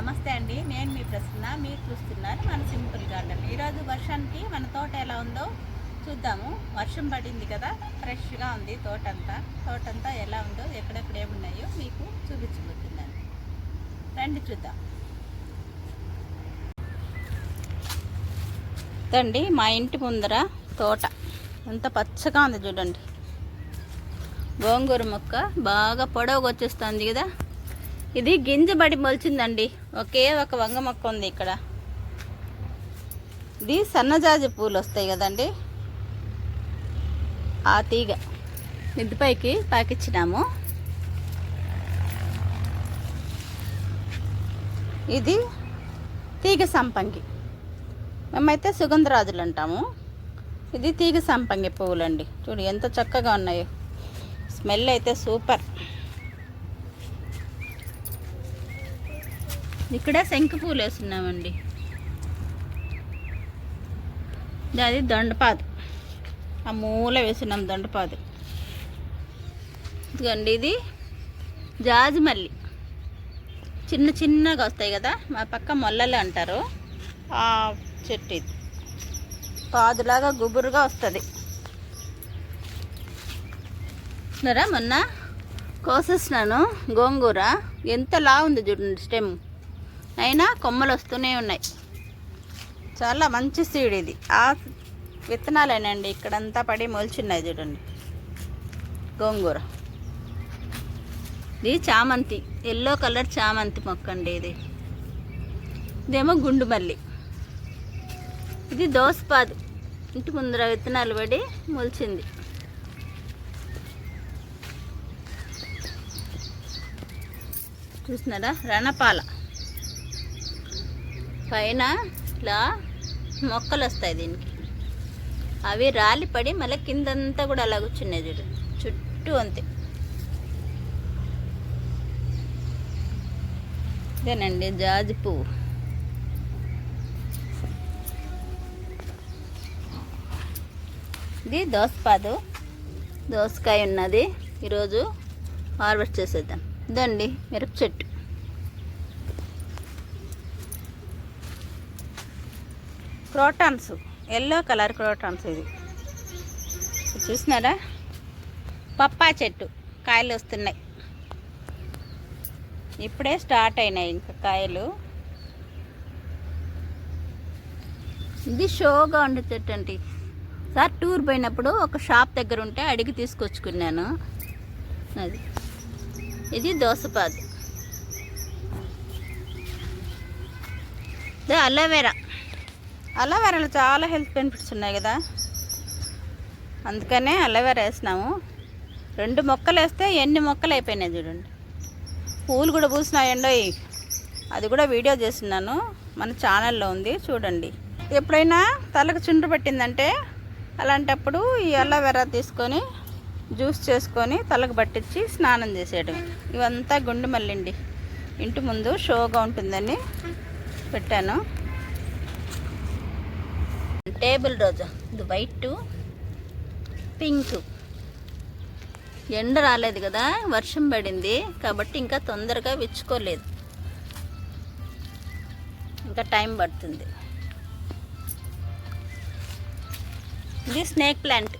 నమస్తే అండి. నేను మీ ప్రసన్న మీరు చూస్తున్నారు మన సింపుల్ గార్డెన్. ఈరోజు వర్షానికి మన తోట ఎలా ఉందో చూద్దాము. వర్షం పడింది కదా ఫ్రెష్గా ఉంది తోట అంతా తోట అంతా ఎలా ఉందో ఎక్కడెక్కడ ఏమున్నాయో మీకు చూపించబోతున్నాను. రండి చూద్దాం. తండి మా ఇంటి ముందర తోట. ఎంత పచ్చగా ఉంది చూడండి. గోంగూర మొక్క బాగా పొడవుగా వచ్చేస్తుంది కదా. ఇది గింజబడి మొలిచిందండి. ఒకే ఒక వంగ మొక్క ఉంది ఇక్కడ. ఇది సన్నజాజి పూలు వస్తాయి కదండి. ఆ తీగ మిద్దిపైకి పాకిచ్చినాము ఇది తీగ సంపంగి. మేమైతే సుగంధరాజులు అంటాము. ఇది తీగ సంపంగి పువ్వులండి. చూడు ఎంత చక్కగా ఉన్నాయో. స్మెల్ అయితే సూపర్. ఇక్కడ శంకు పూలు వేస్తున్నామండి. అది దండపాదు. ఆ మూల వేసినాం దండపాదు. ఇదిగోండి ఇది జాజిమల్లి. చిన్న చిన్నగా వస్తాయి కదా మా పక్క మొల్లలు అంటారు. ఆ చెట్టు ఇది. పాదులాగా గుబురుగా వస్తుంది. చూస్తున్నారా మొన్న? కోసేసినాను గోంగూర. ఎంత లా ఉంది చూడండి స్టెమ్. అయినా కొమ్మలు వస్తూనే ఉన్నాయి. చాలా మంచి సీడ్ ఇది. ఆ విత్తనాలేనండి ఇక్కడంతా పడి మొలిచున్నాయి చూడండి. గోంగూర. ఇది చామంతి ఎల్లో కలర్ చామంతి మొక్క అండి ఇది. ఇదేమో గుండు మల్లి ఇది దోసపాదు. ఇంటి ముందర విత్తనాలు పడి మొలిచింది. చూసినారా? రణపాల. పైన ఇట్లా మొక్కలు వస్తాయి దీనికి. అవి రాలి పడి మళ్ళీ కిందంతా కూడా అలా కూర్చున్నాయి చూడు. చుట్టూ అంతే. ఇదేనండి జాజి పువ్వు. ఇది దోసపాదు. దోసకాయ ఉన్నది. ఈరోజు హార్వెస్ట్ చేసేద్దాం. ఇదండి మిరప చెట్టు. క్రోటాన్స్. ఎల్లో కలర్ క్రోటాన్స్ ఇది. చూసినారా? పప్పా చెట్టు కాయలు వస్తున్నాయి. ఇప్పుడే స్టార్ట్ అయినాయి ఇంకా కాయలు. ఇది షోగా ఉండే చెట్టు అండి. సార్ టూర్ పోయినప్పుడు ఒక షాప్ దగ్గర ఉంటే అడిగి తీసుకొచ్చుకున్నాను. అది. ఇది దోసపాదు. ఇది అలోవెరా. అలోవెరాలో చాలా హెల్త్ బెనిఫిట్స్ ఉన్నాయి కదా. అందుకనే అలోవెరా వేసినాము. రెండు మొక్కలు వేస్తే ఎన్ని మొక్కలు అయిపోయినాయి చూడండి. పూలు కూడా పూసినాయండో అది కూడా వీడియో చేస్తున్నాను. మన ఛానల్లో ఉంది చూడండి. ఎప్పుడైనా తలకు చుండ్రు పట్టిందంటే అలాంటప్పుడు ఈ అలోవెరా తీసుకొని జ్యూస్ చేసుకొని తలకు పట్టించి స్నానం చేసేయడం ఇవంతా గుండు మల్లిండి. ఇంటి ముందు షోగా ఉంటుందని పెట్టాను. టేబుల్ రోజా. ఇది వైట్ పింక్. ఎండ రాలేదు కదా వర్షం పడింది కాబట్టి ఇంకా తొందరగా విచ్చుకోలేదు. ఇంకా టైం పడుతుంది. ఇది స్నేక్ ప్లాంట్.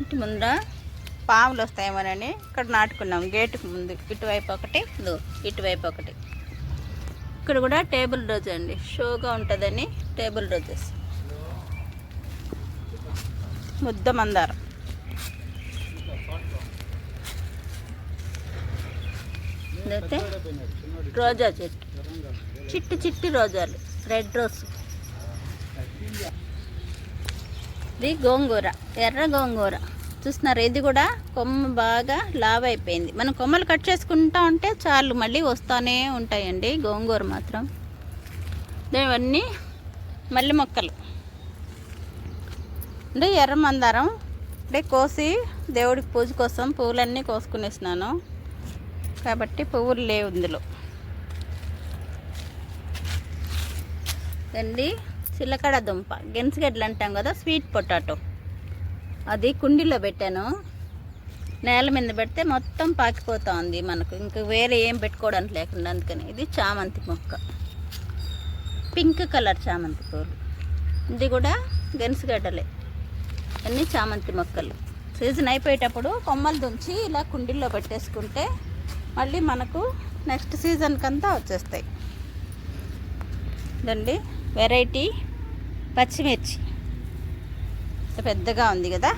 ఇంటి ముందర పాములు వస్తాయేమోనని ఇక్కడ నాటుకున్నాం. గేటుకు ముందు ఇటువైపు ఒకటి ఇటువైపు ఒకటి. ఇక్కడ కూడా టేబుల్ రోజ్ అండి. షోగా ఉంటుందని టేబుల్ రోజెస్. ముద్ద మందారం. ఇదైతే రోజా చెట్టు. చిట్టి చిట్టి రోజాలు. Red rose. ఇది గోంగూర. ఎర్ర గోంగూర. చూస్తున్నారు. ఇది కూడా కొమ్మ బాగా లావ్ అయిపోయింది. మనం కొమ్మలు కట్ చేసుకుంటా ఉంటే చాలు మళ్ళీ వస్తూనే ఉంటాయండి గోంగూర మాత్రం. ఇవన్నీ మల్లె మొక్కలు. అంటే ఎర్ర మందారం. అంటే కోసి దేవుడికి పూజ కోసం పువ్వులన్నీ కోసుకునేసినాను. కాబట్టి పువ్వులు లేవు ఇందులో. అండి చిలకడ దుంప. గెన్సిగడ్డలు అంటాం కదా స్వీట్ పొటాటో. అది కుండీలో పెట్టాను. నేల మీద పెడితే మొత్తం పాకిపోతుంది మనకు. ఇంకా వేరే ఏం పెట్టుకోవడానికి లేకుండా అందుకని. ఇది చామంతి మొక్క. పింక్ కలర్ చామంతి పూలు. ఇది కూడా గెనుసుగడ్డలే. అన్నీ చామంతి మొక్కలు. సీజన్ అయిపోయేటప్పుడు కొమ్మలు దుంచి ఇలా కుండీల్లో పెట్టేసుకుంటే మళ్ళీ మనకు నెక్స్ట్ సీజన్కి అంతా వచ్చేస్తాయి. ఇదండి వెరైటీ పచ్చిమిర్చి. పెద్దగా ఉంది కదా.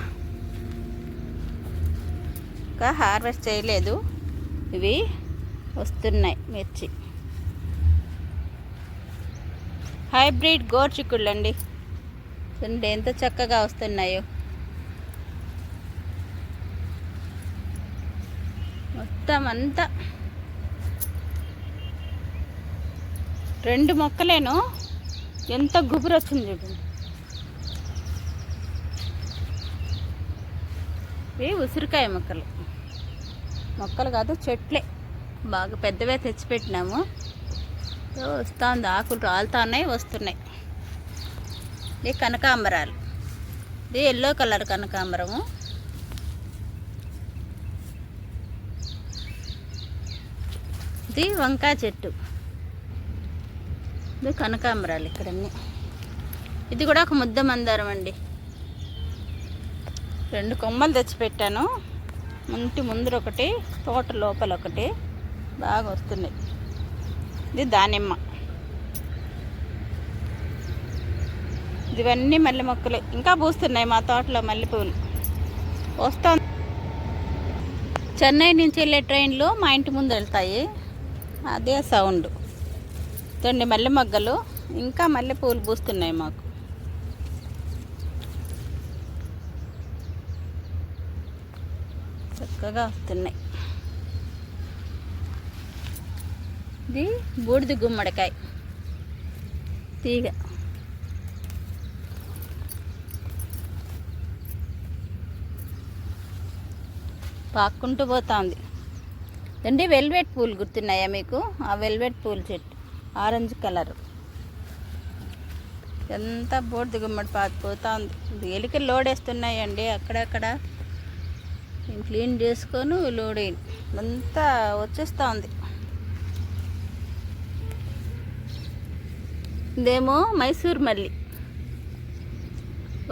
ఇంకా హార్వెస్ట్ చేయలేదు. ఇవి వస్తున్నాయి మిర్చి. హైబ్రిడ్ గోర్చిక్కుళ్ళు అండి చూడండి ఎంత చక్కగా వస్తున్నాయో. మొత్తం అంతా. రెండు మొక్కలేను. ఎంత గుబురు వచ్చింది చూడండి. ఇవి ఉసిరికాయ మొక్కలు. మొక్కలు కాదు చెట్లే. బాగా పెద్దవే తెచ్చిపెట్టినాము. వస్తుంది ఉంది ఆకులు రాలుతా ఉన్నాయి వస్తున్నాయి. ఇది కనకాంబరాలు. ఇది ఎల్లో కలర్ కనకాంబరము. ఇది వంకాయ చెట్టు. ఇది కనకాంబరాలు ఇక్కడన్నీ. ఇది కూడా ఒక ముద్ద మందారం అండి. రెండు కొమ్మలు తెచ్చిపెట్టాను. ఇంటి ముందర ఒకటి తోట లోపల ఒకటి. బాగా వస్తున్నాయి. ఇది దానిమ్మ. ఇవన్నీ మల్లె మొక్కలు. ఇంకా పూస్తున్నాయి మా తోటలో మల్లెపూలు. వస్తాం చెన్నై నుంచి వెళ్ళే ట్రైన్లు మా ఇంటి ముందు వెళ్తాయి. అదే సౌండ్. చూడండి మల్లె మొగ్గలు ఇంకా మల్లెపూలు పూస్తున్నాయి మాకు. చక్కగా వస్తున్నాయి ఇది బూడిద గుమ్మడికాయ. తీగ. పాక్కుంటూ పోతుంది. అండి వెల్వెట్ పూలు గుర్తున్నాయా మీకు? ఆ వెల్వెట్ పూల చెట్టు ఆరెంజ్ కలర్. ఎంత బోర్డు గుమ్మడి పాకిపోతా ఉంది ఎలికలు లోడ్ వేస్తున్నాయండి అక్కడక్కడ. నేను క్లీన్ చేసుకొని లోడ్ అయ్యింది అంతా వచ్చేస్తూ ఉంది. ఇదేమో మైసూర్ మల్లి.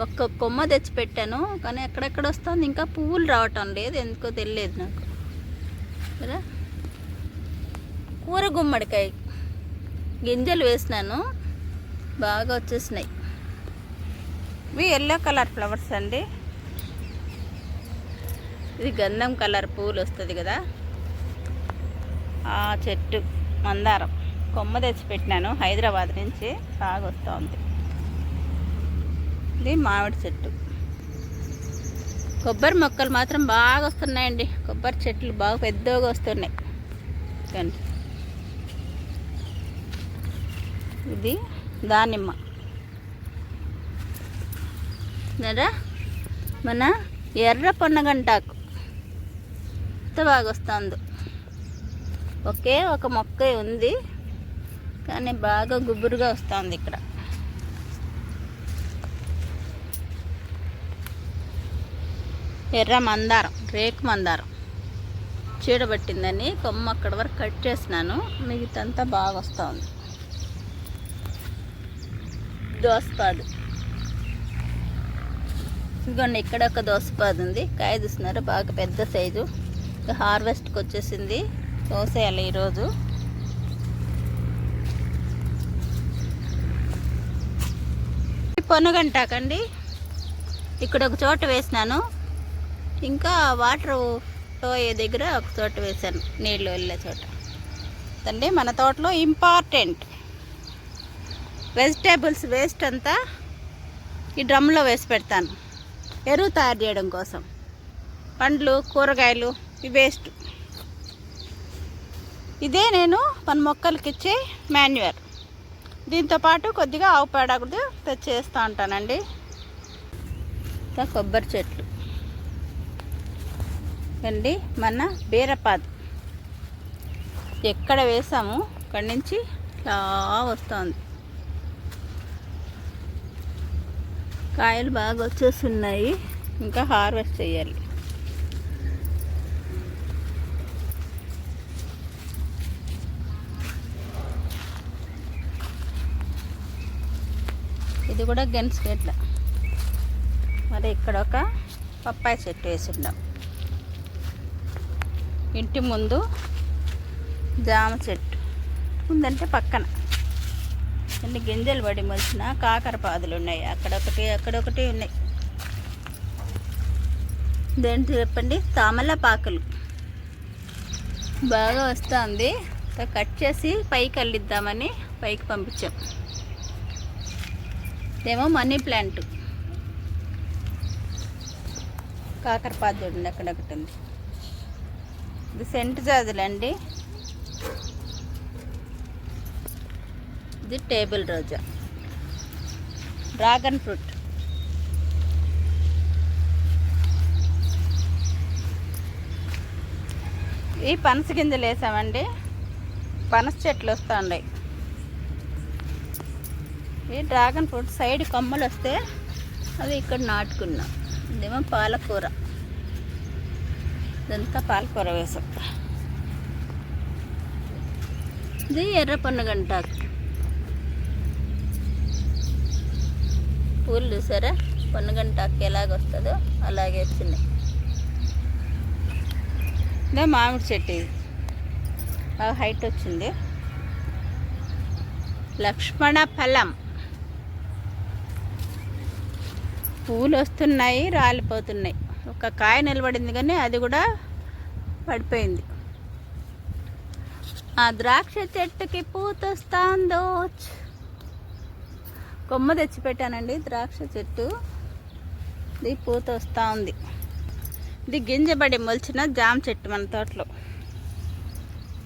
ఒక్క కొమ్మ తెచ్చి పెట్టాను కానీ ఎక్కడెక్కడ వస్తుంది? ఇంకా పువ్వులు రావటం లేదు ఎందుకో తెలియదు నాకు. కూర గుమ్మడికాయ గింజలు వేసినాను బాగా వచ్చేసినాయి. ఇవి ఎల్లో కలర్ ఫ్లవర్స్ అండి. ఇది గంధం కలర్ పూలు వస్తుంది కదా. ఆ చెట్టు మందారం. కొమ్మ తెచ్చి పెట్టినాను. హైదరాబాద్ నుంచి బాగా వస్తుంది. ఇది మామిడి చెట్టు. కొబ్బరి మొక్కలు మాత్రం బాగా వస్తున్నాయండి. కొబ్బరి చెట్లు బాగా పెద్దగా వస్తున్నాయి. కానీ ఇది దానిమ్మ. కదా మన ఎర్ర పొన్నగంటాకు. ఎంత బాగా వస్తుందో ఒకే ఒక మొక్క ఉంది. కానీ బాగా గుబురుగా వస్తుంది ఇక్కడ. ఎర్ర మందారం రేకు మందారం. చీడబట్టిందని కొమ్మ అక్కడ వరకు కట్ చేసినాను. మిగతంతా బాగా వస్తుంది. దోసపాదు. ఇదిగోండి ఇక్కడ ఒక దోసపాదు ఉంది కాయ చూస్తున్నారు బాగా పెద్ద సైజు. హార్వెస్ట్కి వచ్చేసింది. కోసేయాలి ఈరోజు. పొనగంటాకండి. ఇక్కడ ఒక చోట వేసినాను. ఇంకా వాటర్ పోయే దగ్గర ఒక చోట వేసాను నీళ్ళు వెళ్ళే చోట. అండి మన తోటలో ఇంపార్టెంట్. వెజిటేబుల్స్ వేస్ట్ అంతా ఈ డ్రమ్లో వేసి పెడతాను. ఎరువు తయారు చేయడం కోసం. పండ్లు కూరగాయలు వేస్ట్ ఇదే నేను మన మొక్కలకి ఇచ్చే మాన్యువర్ దీంతో పాటు కొద్దిగా ఆవు పేడ కూడా తెచ్చేస్తూ ఉంటానండి. ఇంకా కొబ్బరి చెట్లు. అండి మన బీరపాదు. ఎక్కడ వేసాము? అక్కడి నుంచి ఇలా వస్తుంది. కాయలు బాగా వచ్చేస్తున్నాయి. ఇంకా హార్వెస్ట్ చేయాలి. ఇది కూడా గెన్స్గడ్ల మరి ఇక్కడ ఒక పప్పాయ చెట్టు వేసిండాం ఇంటి ముందు జామ చెట్టు. ఉందంటే పక్కన. కొన్ని గింజలు పడి మొలిచిన కాకర పాదులు ఉన్నాయి. అక్కడొకటి అక్కడొకటి ఉన్నాయి. దేంటి చెప్పండి? తామలపాకులు. బాగా వస్తుంది. కట్ చేసి పైకి అల్లిద్దామని పైకి పంపించాం. ఇదేమో మనీ ప్లాంట్. కాకరపాదు చూడండి అక్కడొకటి ఉంది. ఇది సెంట్ జాజులండి ఇది టేబుల్ రోజా. Dragon fruit. ఈ పనస గింజలు వేసామండి. పనస చెట్లు వస్తూ ఉన్నాయి ఈ డ్రాగన్ ఫ్రూట్ సైడ్ కొమ్మలు వస్తే అవి ఇక్కడ నాటుకున్నాం. ఇదేమో పాలకూర. ఇదంతా పాలకూర వేసాం. ఇది ఎర్ర పొన్నగంటాకు పూలు చూసారా? పొన్నగంటాకు ఎలాగొస్తుందో అలాగే వచ్చినాయి ఇదే మామిడి చెట్టు ఇది. బాగా హైట్ వచ్చింది. లక్ష్మణ ఫలం. పూలు వస్తున్నాయి రాలిపోతున్నాయి. ఒక కాయ నిలబడింది కానీ అది కూడా పడిపోయింది. ఆ ద్రాక్ష చెట్టుకి పూతొస్తాందో. కొమ్మ తెచ్చి పెట్టానండి ద్రాక్ష చెట్టు. ఇది పూత వస్తూ ఉంది ఇది గింజబడి మొలిచిన జామ చెట్టు మన తోటలో.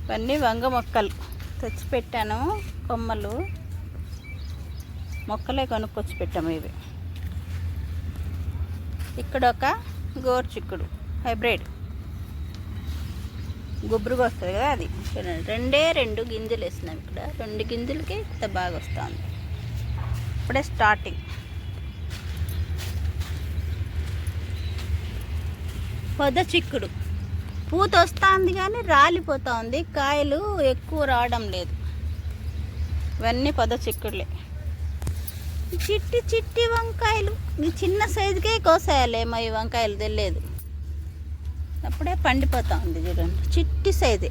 ఇవన్నీ వంగ మొక్కలు. తెచ్చి పెట్టాను కొమ్మలు. మొక్కలే కొనుక్కొచ్చి పెట్టాము ఇవి. ఇక్కడ ఒక గోరు చిక్కుడు హైబ్రిడ్. గుబురుగా వస్తుంది కదా అది. చూడండి రెండే రెండు గింజలు వేసినాం ఇక్కడ. రెండు గింజలకి ఇంత బాగా వస్తుంది ఇప్పుడే స్టార్టింగ్. పొద చిక్కుడు. పూత వస్తుంది కానీ రాలిపోతూ ఉంది కాయలు ఎక్కువ రావడం లేదు. ఇవన్నీ పొద చిక్కుడులే. చిట్టి చిట్టి వంకాయలు. మీ చిన్న సైజుకే కోసేయాలేమో ఈ వంకాయలు తెలియదు. అప్పుడే పండిపోతా ఉంది చూడండి. చిట్టి సైజే.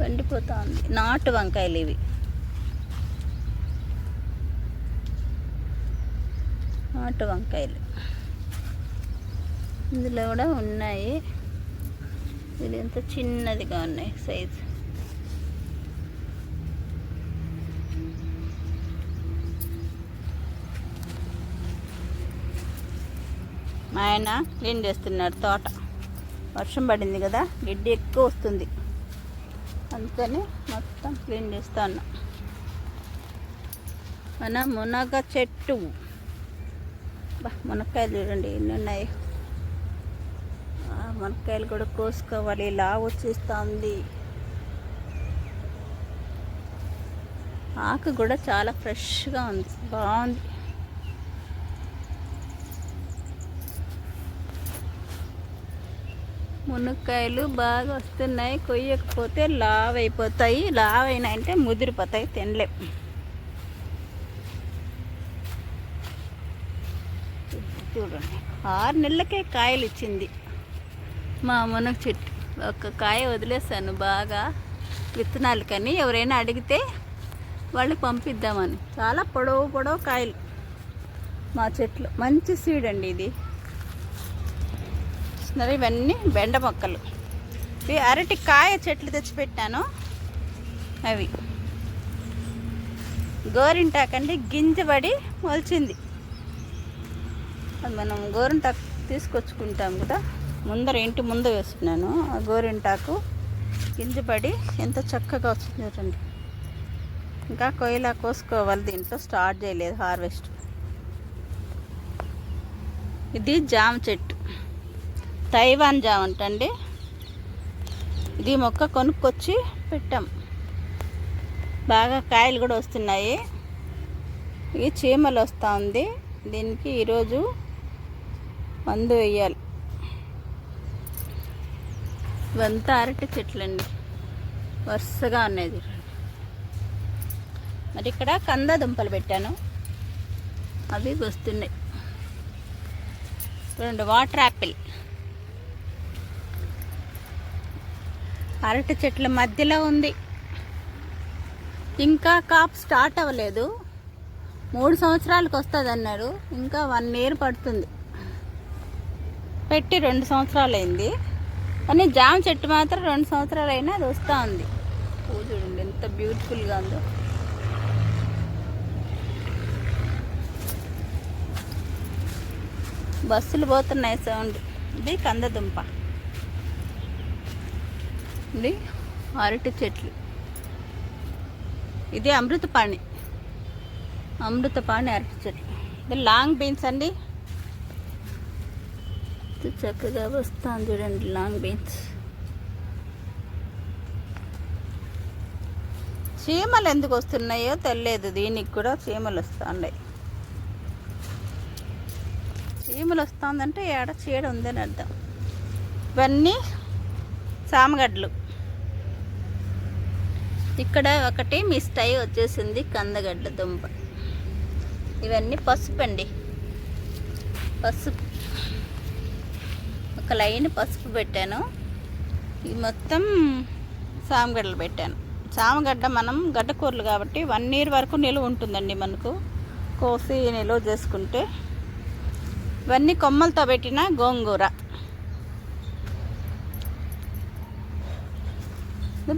పండిపోతా ఉంది. నాటు వంకాయలు ఇవి. నాటు వంకాయలు. ఇందులో కూడా ఉన్నాయి. ఇది ఎంత చిన్నదిగా ఉన్నాయి సైజు మా ఆయన క్లీన్ చేస్తున్నాడు తోట. వర్షం పడింది కదా గిడ్డి ఎక్కువ వస్తుంది. అందుకని మొత్తం క్లీన్ చేస్తా ఉన్నా. మన మునగ చెట్టు. బా మునక్కాయలు చూడండి ఎన్ని ఉన్నాయి? మునక్కాయలు కూడా కోసుకోవాలి. ఇలా వచ్చేస్తుంది. ఆకు కూడా చాలా ఫ్రెష్గా ఉంది. బాగుంది. మునక్కాయలు బాగా వస్తున్నాయి. కొయ్యకపోతే లావ్ అయిపోతాయి లావ్ అయినాయంటే ముదిరిపోతాయి. తినలేం. చూడండి. ఆరు నెలలకే కాయలు ఇచ్చింది మా మునగ చెట్టు ఒక కాయ వదిలేసాను బాగా విత్తనాలు కానీ. ఎవరైనా అడిగితే వాళ్ళకి పంపిద్దామని. చాలా పొడవు పొడవు కాయలు మా చెట్లు. మంచి సీడ్ అండి ఇది. చూస్తున్నారు ఇవన్నీ బెండ మొక్కలు. ఇవి అరటి కాయ చెట్లు తెచ్చిపెట్టాను. అవి గోరింటాకండి గింజబడి మొలిచింది. అది మనం గోరింటాకు తీసుకొచ్చుకుంటాం కదా. ముందర ఇంటి ముందు వేస్తున్నాను ఆ గోరింటాకు గింజపడి ఎంత చక్కగా వచ్చింది చూడండి. ఇంకా కొయ్యలా కోసుకోవాలి దీంట్లో స్టార్ట్ చేయలేదు హార్వెస్ట్. ఇది జామ చెట్టు. తైవాన్ జామ అంటండి. ఇది మొక్క కొనుక్కొచ్చి పెట్టాం. బాగా కాయలు కూడా వస్తున్నాయి. ఇది చీమలు వస్తూ ఉంది. దీనికి ఈరోజు మందు వేయాలి. ఇవంతా అరటి చెట్లండి. వరుసగా ఉన్నాయి చూడండి. మరి ఇక్కడ కంద దుంపలు పెట్టాను. అవి వస్తున్నాయి. చూడండి వాటర్ యాపిల్ అరటి చెట్ల మధ్యలో ఉంది. ఇంకా కాప్ స్టార్ట్ అవ్వలేదు. మూడు సంవత్సరాలకు వస్తుంది అన్నారు ఇంకా వన్ ఇయర్ పడుతుంది. పెట్టి రెండు సంవత్సరాలు అయింది కానీ జామ చెట్టు మాత్రం రెండు సంవత్సరాలు అయినా అది వస్తూ ఉంది. పూ చూడండి ఎంత బ్యూటిఫుల్గా ఉందో. బస్సులు పోతున్నాయి సౌండ్. ఇది కందదుంప. ఇది అరటి చెట్లు. ఇది అమృతపాణి. అమృతపాణి అరటి చెట్లు. ఇది లాంగ్ బీన్స్ అండి. ఇది చక్కగా వస్తాను చూడండి లాంగ్ బీన్స్ చీమలు ఎందుకు వస్తున్నాయో తెలియదు దీనికి కూడా చీమలు వస్తున్నాయి. చీమలు వస్తుందంటే ఏడ చీడ ఉందని అర్థం. ఇవన్నీ సామగడ్లు ఇక్కడ ఒకటి మిస్ట్ అయి వచ్చేసింది కందగడ్డ దుంప. ఇవన్నీ పసుపు అండి పసుపు ఒక లైన్ పసుపు పెట్టాను. ఇది మొత్తం సామగడ్డలు పెట్టాను. సామగడ్డ మనం గడ్డకూరలు కాబట్టి వన్ ఇయర్ వరకు నిలువ ఉంటుందండి మనకు. కోసి నిలువ చేసుకుంటే. ఇవన్నీ కొమ్మలతో పెట్టిన గోంగూర.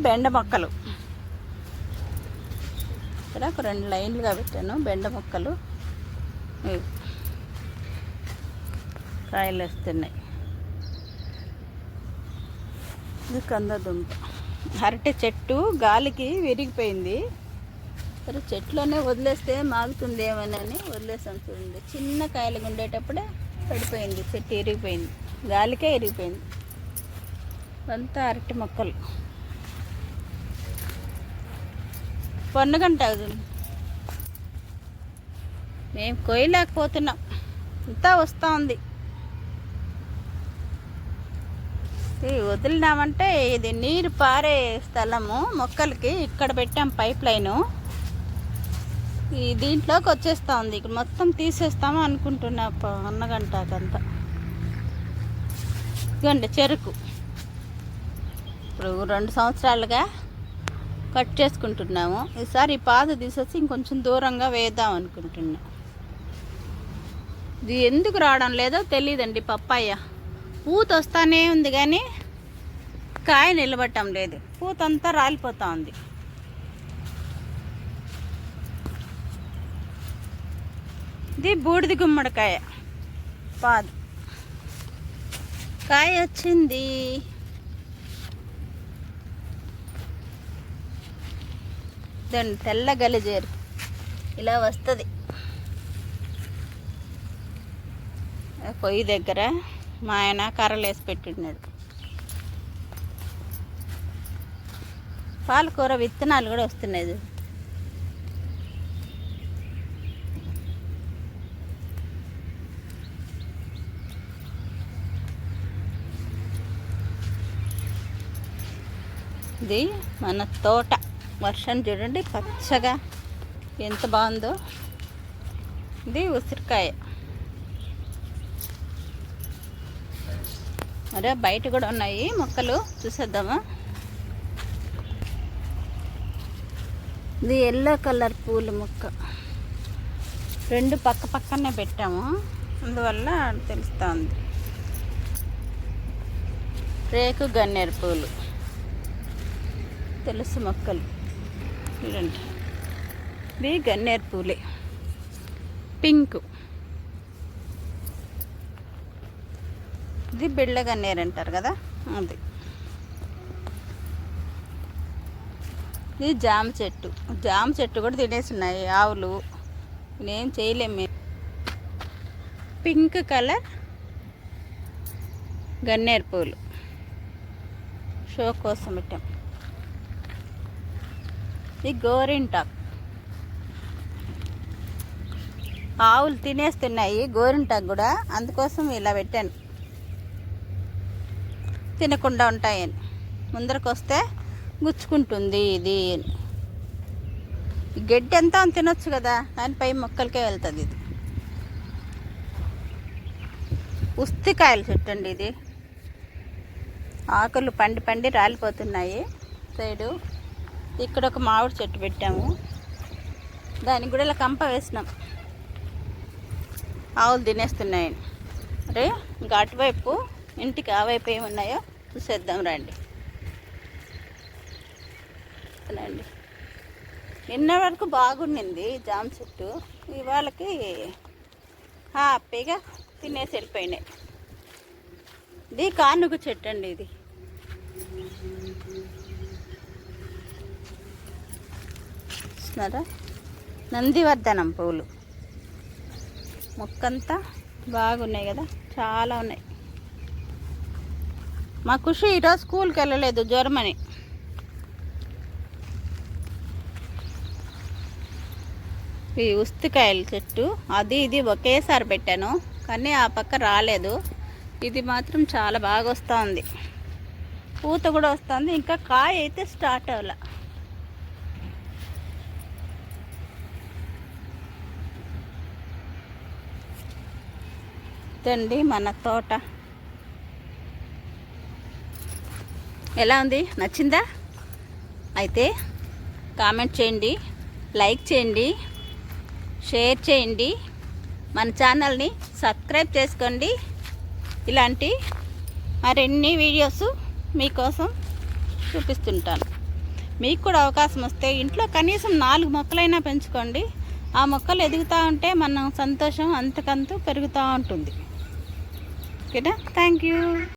బెండ మొక్కలు. ఇక్కడ ఒక రెండు లైన్లుగా పెట్టాను బెండ మొక్కలు. కాయలు వస్తున్నాయి ఇది కందదుంప. అరటి చెట్టు గాలికి విరిగిపోయింది. సరే చెట్లోనే వదిలేస్తే మాగుతుందేమోనని వదిలేసాం చూడండి. చిన్న కాయలు ఉండేటప్పుడే పడిపోయింది చెట్టు ఇరిగిపోయింది గాలికే ఇరిగిపోయింది అంతా అరటి మొక్కలు. పొన్నగంట మేము కొయ్యలేకపోతున్నాం. అంతా వస్తూ ఉంది ఇది వదిలినామంటే ఇది నీరు పారే స్థలము. మొక్కలకి ఇక్కడ పెట్టాం పైప్ లైను. ఈ దీంట్లోకి వచ్చేస్తా ఉంది. ఇక్కడ మొత్తం తీసేస్తాము అనుకుంటున్నా అన్నగంట అదంతా ఇదిగోండి చెరుకు. ఇప్పుడు రెండు సంవత్సరాలుగా కట్ చేసుకుంటున్నాము. ఈసారి ఈ పాత తీసేసి ఇంకొంచెం దూరంగా వేద్దాం అనుకుంటున్నా. ఇది ఎందుకు రావడం లేదో తెలియదండి పప్పాయ. పూత వస్తానే ఉంది కానీ కాయ నిలబట్టం లేదు. పూత అంతా రాలిపోతూ ఉంది. ఇది బూడిది గుమ్మడికాయ పాదు. కాయ వచ్చింది. దాన్ని తెల్ల గలిజేరు. ఇలా వస్తుంది. పొయ్యి దగ్గర మా ఆయన కర్రలు వేసి పెట్టినాడు పాలకూర విత్తనాలు కూడా వస్తున్నాయి ఇది మన తోట. వర్షం చూడండి పచ్చగా ఎంత బాగుందో. ఇది ఉసిరికాయ. మరే బయట కూడా ఉన్నాయి మొక్కలు. చూసేద్దామా? ఇది ఎల్లో కలర్ పూల మొక్క. రెండు పక్క పక్కనే పెట్టాము. అందువల్ల తెలుస్తూ ఉంది రేకు గన్నేరు పూలు. తెలుసు మొక్కలు. చూడండి. ఇవి గన్నేరు పూలే. పింక్. ఇది బిళ్ళ గన్నేరు అంటారు కదా? అది. ఇది జామ చెట్టు. జామ చెట్టు కూడా తినేస్తున్నాయి ఆవులు. నేనేం చేయలేము మేము. పింక్ కలర్ గన్నేరు పూలు. షో కోసం పెట్టాం. ఇది గోరింటాక్ ఆవులు తినేస్తున్నాయి గోరింటాకు కూడా. అందుకోసం ఇలా పెట్టాను. తినకుండా ఉంటాయని. ముందరకు వస్తే గుచ్చుకుంటుంది ఇది గడ్డి ఎంత అని తినొచ్చు కదా దానిపై మొక్కలకే వెళ్తుంది ఇది. ఉస్తికాయల చెట్టు అండి ఇది. ఆకులు పండి పండి రాలిపోతున్నాయి. సైడు ఇక్కడ ఒక మామిడి చెట్టు పెట్టాము. దానికి కూడా ఇలా కంప వేసినాం. ఆవులు తినేస్తున్నాయని. అరే ఇంకా అటువైపు ఇంటికి ఆ ఏమి ఉన్నాయో చూసేద్దాం రండి. రండి. నిన్న వరకు బాగుండింది జామ చెట్టు. ఇవాళకి హ్యాపీగా తినేసి వెళ్ళిపోయినాయి. ఇది కానుగు చెట్టు అండి ఇది. చూస్తున్నారా నందివర్ధనం పువ్వులు మొక్కంతా బాగున్నాయి కదా చాలా ఉన్నాయి. మా ఖుషి ఈరోజు స్కూల్కి వెళ్ళలేదు జ్వరమని ఈ ఉస్తికాయల చెట్టు అది ఇది ఒకేసారి పెట్టాను కానీ ఆ పక్క రాలేదు. ఇది మాత్రం చాలా బాగా వస్తుంది. పూత కూడా వస్తుంది ఇంకా కాయ అయితే స్టార్ట్ అవ్వాల ఇదండి మన తోట. ఎలా ఉంది? నచ్చిందా? అయితే కామెంట్ చేయండి లైక్ చేయండి షేర్ చేయండి. మన ఛానల్ని సబ్స్క్రైబ్ చేసుకోండి. ఇలాంటి మరిన్ని వీడియోస్ మీకోసం చూపిస్తుంటాను. మీకు కూడా అవకాశం వస్తే ఇంట్లో కనీసం నాలుగు మొక్కలైనా పెంచుకోండి. ఆ మొక్కలు ఎదుగుతూ ఉంటే మన సంతోషం అంతకంతూ పెరుగుతూ ఉంటుంది. ఓకేనా? Thank you.